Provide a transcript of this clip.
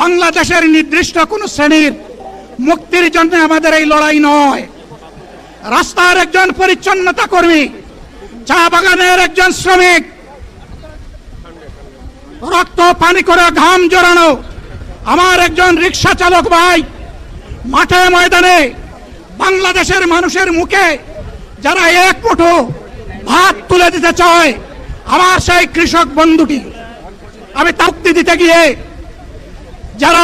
বাংলাদেশের নির্দিষ্ট কোন শ্রেণির মুক্তির জন্য আমাদের এই লড়াই নয়। রাস্তার একজন পরিচ্ছন্নতা কর্মী, চা বাগানের একজন শ্রমিক, রক্ত, পানি করে ঘাম জড়ানো আমার একজন রিক্সা চালক ভাই, মাঠে ময়দানে বাংলাদেশের মানুষের মুখে যারা এক মুঠো ভাত তুলে দিতে চায়, আমার সেই কৃষক বন্ধুটি। আমি তাক্তি দিতে গিয়ে